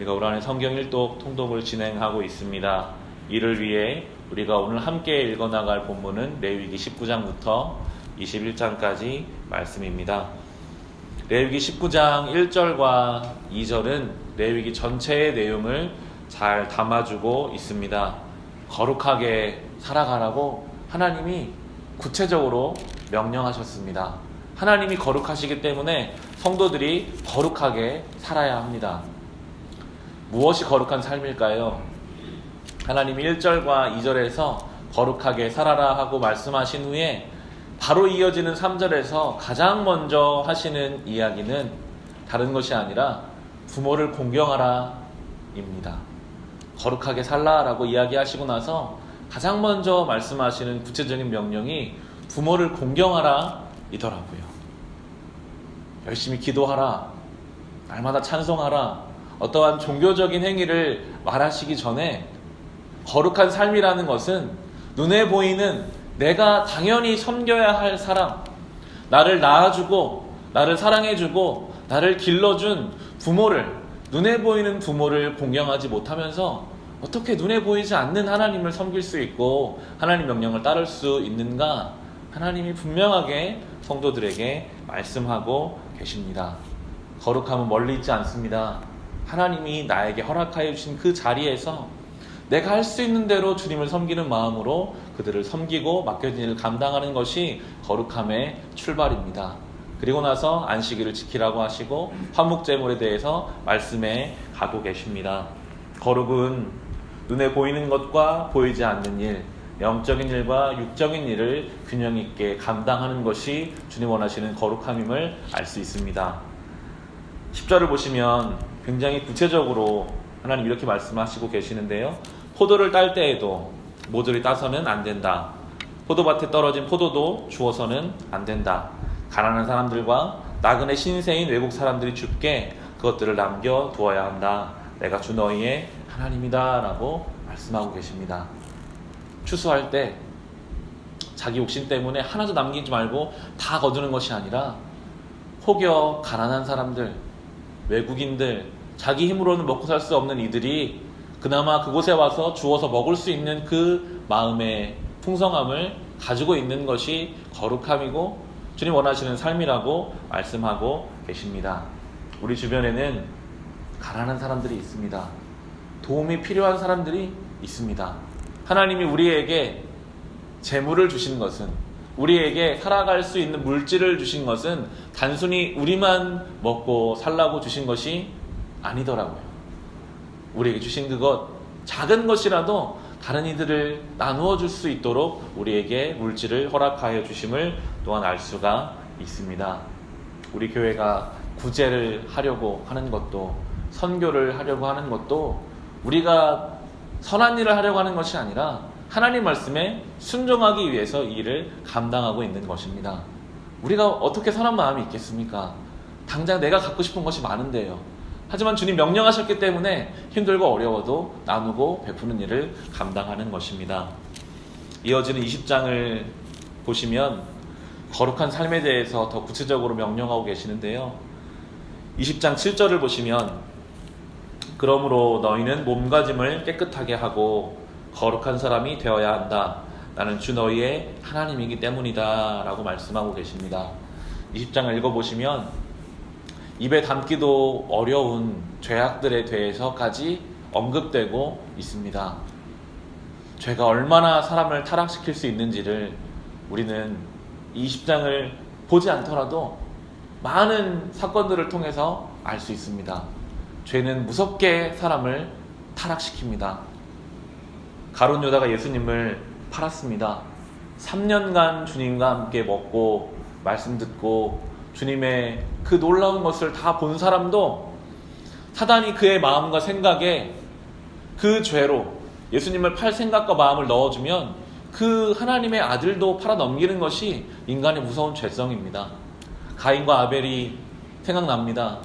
우리가 올 한해 성경 일독 통독을 진행하고 있습니다. 이를 위해 우리가 오늘 함께 읽어나갈 본문은 레위기 19장부터 21장까지 말씀입니다. 레위기 19장 1절과 2절은 레위기 전체의 내용을 잘 담아주고 있습니다. 거룩하게 살아가라고 하나님이 구체적으로 명령하셨습니다. 하나님이 거룩하시기 때문에 성도들이 거룩하게 살아야 합니다. 무엇이 거룩한 삶일까요? 하나님이 1절과 2절에서 거룩하게 살아라 하고 말씀하신 후에 바로 이어지는 3절에서 가장 먼저 하시는 이야기는 다른 것이 아니라 부모를 공경하라 입니다. 거룩하게 살라라고 이야기하시고 나서 가장 먼저 말씀하시는 구체적인 명령이 부모를 공경하라 이더라고요. 열심히 기도하라. 날마다 찬송하라. 어떠한 종교적인 행위를 말하시기 전에 거룩한 삶이라는 것은 눈에 보이는 내가 당연히 섬겨야 할 사람, 나를 낳아주고, 나를 사랑해주고, 나를 길러준 부모를, 눈에 보이는 부모를 공경하지 못하면서 어떻게 눈에 보이지 않는 하나님을 섬길 수 있고, 하나님 명령을 따를 수 있는가? 하나님이 분명하게 성도들에게 말씀하고 계십니다. 거룩함은 멀리 있지 않습니다. 하나님이 나에게 허락하여 주신 그 자리에서 내가 할 수 있는 대로 주님을 섬기는 마음으로 그들을 섬기고 맡겨진 일을 감당하는 것이 거룩함의 출발입니다. 그리고 나서 안식일을 지키라고 하시고 화목제물에 대해서 말씀해 가고 계십니다. 거룩은 눈에 보이는 것과 보이지 않는 일, 영적인 일과 육적인 일을 균형 있게 감당하는 것이 주님 원하시는 거룩함임을 알 수 있습니다. 10절을 보시면 굉장히 구체적으로 하나님 이렇게 말씀하시고 계시는데요. 포도를 딸 때에도 모조리 따서는 안 된다. 포도밭에 떨어진 포도도 주워서는 안 된다. 가난한 사람들과 나그네 신세인 외국 사람들이 줍게 그것들을 남겨 두어야 한다. 내가 주 너희의 하나님이다라고 말씀하고 계십니다. 추수할 때 자기 욕심 때문에 하나도 남기지 말고 다 거두는 것이 아니라 혹여 가난한 사람들, 외국인들, 자기 힘으로는 먹고 살 수 없는 이들이 그나마 그곳에 와서 주워서 먹을 수 있는 그 마음의 풍성함을 가지고 있는 것이 거룩함이고 주님 원하시는 삶이라고 말씀하고 계십니다. 우리 주변에는 가난한 사람들이 있습니다. 도움이 필요한 사람들이 있습니다. 하나님이 우리에게 재물을 주신 것은 우리에게 살아갈 수 있는 물질을 주신 것은 단순히 우리만 먹고 살라고 주신 것이 아니더라고요. 우리에게 주신 그것 작은 것이라도 다른 이들을 나누어 줄 수 있도록 우리에게 물질을 허락하여 주심을 또한 알 수가 있습니다. 우리 교회가 구제를 하려고 하는 것도 선교를 하려고 하는 것도 우리가 선한 일을 하려고 하는 것이 아니라 하나님 말씀에 순종하기 위해서 이 일을 감당하고 있는 것입니다. 우리가 어떻게 선한 마음이 있겠습니까? 당장 내가 갖고 싶은 것이 많은데요. 하지만 주님 명령하셨기 때문에 힘들고 어려워도 나누고 베푸는 일을 감당하는 것입니다. 이어지는 20장을 보시면 거룩한 삶에 대해서 더 구체적으로 명령하고 계시는데요. 20장 7절을 보시면 그러므로 너희는 몸가짐을 깨끗하게 하고 거룩한 사람이 되어야 한다. 나는 주 너희의 하나님이기 때문이다. 라고 말씀하고 계십니다. 20장을 읽어보시면 입에 담기도 어려운 죄악들에 대해서까지 언급되고 있습니다. 죄가 얼마나 사람을 타락시킬 수 있는지를 우리는 20장을 보지 않더라도 많은 사건들을 통해서 알 수 있습니다. 죄는 무섭게 사람을 타락시킵니다. 가론 요다가 예수님을 팔았습니다. 3년간 주님과 함께 먹고 말씀 듣고 주님의 그 놀라운 것을 다 본 사람도 사단이 그의 마음과 생각에 그 죄로 예수님을 팔 생각과 마음을 넣어주면 그 하나님의 아들도 팔아 넘기는 것이 인간의 무서운 죄성입니다. 가인과 아벨이 생각납니다.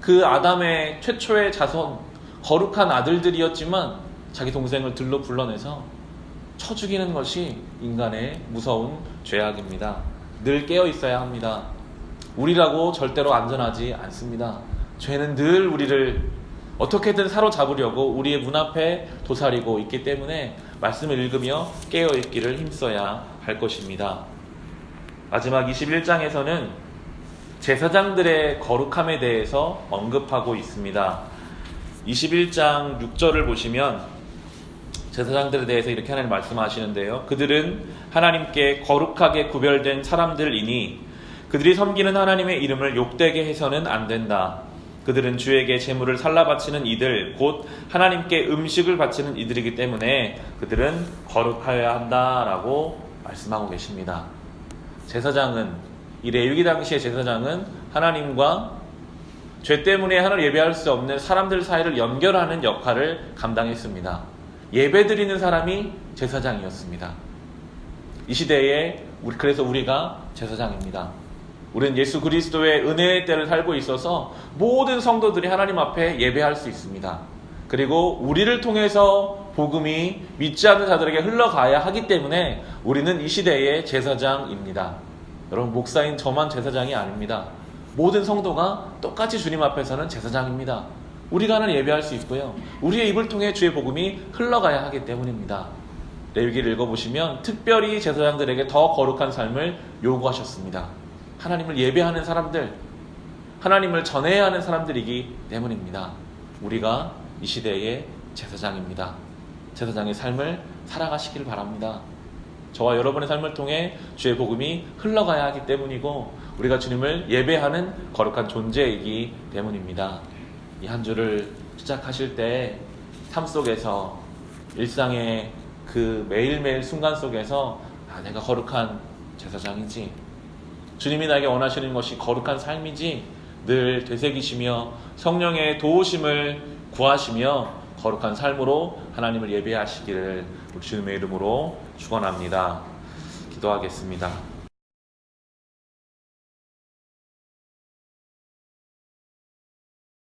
그 아담의 최초의 자손, 거룩한 아들들이었지만 자기 동생을 들러 불러내서 쳐 죽이는 것이 인간의 무서운 죄악입니다. 늘 깨어 있어야 합니다. 우리라고 절대로 안전하지 않습니다. 죄는 늘 우리를 어떻게든 사로잡으려고 우리의 문 앞에 도사리고 있기 때문에 말씀을 읽으며 깨어 있기를 힘써야 할 것입니다. 마지막 21장에서는 제사장들의 거룩함에 대해서 언급하고 있습니다. 21장 6절을 보시면 제사장들에 대해서 이렇게 하나님 말씀하시는데요. 그들은 하나님께 거룩하게 구별된 사람들이니 그들이 섬기는 하나님의 이름을 욕되게 해서는 안 된다. 그들은 주에게 제물을 살라 바치는 이들, 곧 하나님께 음식을 바치는 이들이기 때문에 그들은 거룩하여야 한다라고 말씀하고 계십니다. 제사장은 이 레위기 당시의 제사장은 하나님과 죄 때문에 하나님을 예배할 수 없는 사람들 사이를 연결하는 역할을 감당했습니다. 예배 드리는 사람이 제사장이었습니다. 이 시대에 우리 그래서 우리가 제사장입니다. 우리는 예수 그리스도의 은혜의 때를 살고 있어서 모든 성도들이 하나님 앞에 예배할 수 있습니다. 그리고 우리를 통해서 복음이 믿지 않는 자들에게 흘러가야 하기 때문에 우리는 이 시대의 제사장입니다. 여러분 목사인 저만 제사장이 아닙니다. 모든 성도가 똑같이 주님 앞에서는 제사장입니다. 우리가 하는 예배할 수 있고요. 우리의 입을 통해 주의 복음이 흘러가야 하기 때문입니다. 레위기를 읽어보시면 특별히 제사장들에게 더 거룩한 삶을 요구하셨습니다. 하나님을 예배하는 사람들, 하나님을 전해야 하는 사람들이기 때문입니다. 우리가 이 시대의 제사장입니다. 제사장의 삶을 살아가시길 바랍니다. 저와 여러분의 삶을 통해 주의 복음이 흘러가야 하기 때문이고 우리가 주님을 예배하는 거룩한 존재이기 때문입니다. 이 한 주를 시작하실 때 삶 속에서 일상의 그 매일매일 순간 속에서 아, 내가 거룩한 제사장이지 주님이 나에게 원하시는 것이 거룩한 삶이지 늘 되새기시며 성령의 도우심을 구하시며 거룩한 삶으로 하나님을 예배하시기를 우리 주님의 이름으로 축원합니다. 기도하겠습니다.